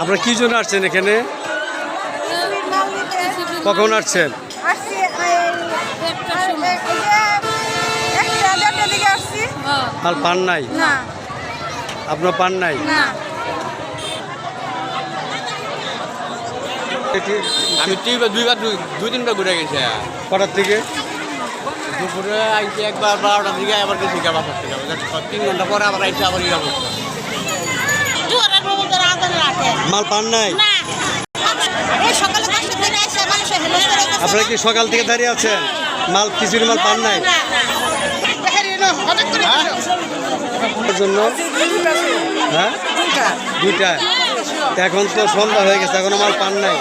আপনারা কি জন্য আসছেন এখানে? কখন আসছেন? আসছি আর পান নাই? আপনার পান নাই? আমি দুইবার দুইবার দুই তিনবার ঘুরে গেছি। কটার থেকে? দুপুরে আইছি একবার বারোটার দিকে আবার গেছি থেকে। তিন ঘণ্টা পরে আবার আইছি আবার ইয়ে মাল পান নাই? আপনারা কি সকাল থেকে দাঁড়িয়ে আছেন? মাল খিচুড়ি মাল পান নাই? এর জন্য? হ্যাঁ? দুইটা। এখন তো সন্ধ্যা হয়ে গেছে এখনও মাল পান নাই।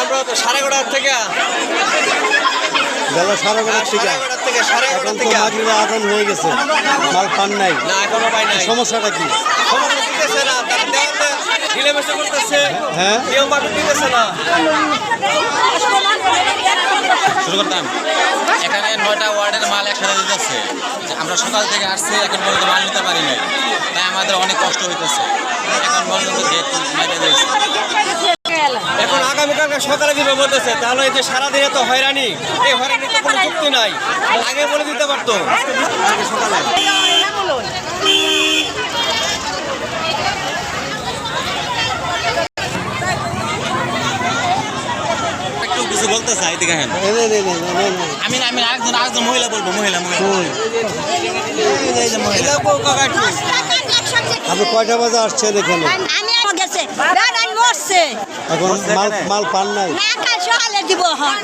আমরা তো সাড়ে এগারোটার থেকে। বেলা সাড়ে এগারোটার থেকে। সাড়ে এগারোটার থেকে। মাগরিবে আদান হয়ে গেছে। মাল পান নাই। না এখনও পাই নাই। সমস্যাটা কি? সমস্যা দিতেছে না তারা দেওয়াতে ঢিলেমেশে করতেছে। হ্যাঁ? নিয়ম পালন দিতেছে না। শুরু করতাম। এখানে নয়টা ওয়ার্ডের একসাথে দিতেছে। আমরা সকাল থেকে আসছি, এখন পর্যন্ত মাল নিতে পারি নাই। তাই আমাদের অনেক কষ্ট হইতেছে। এখন পর্যন্ত এখন আগামীকালকে সকালে দিবে বলতেছে, তাহলে এই যে সারাদিনে তো হয়রানি, এই হয়রানি তো কোনো যুক্তি নাই। আগে বলে দিতে পারতো। সকালে। কিছু বলতে চাই এদিকে হ্যাঁ আমি আমি আরেকজন আরেকজন মহিলা বলব মহিলা মহিলা। মহিলা আপনি কয়টা বাজে আসছেন এখানে? আমি গেছে। এখন মাল মাল পান নাই? না সকালে দিব হ্যাঁ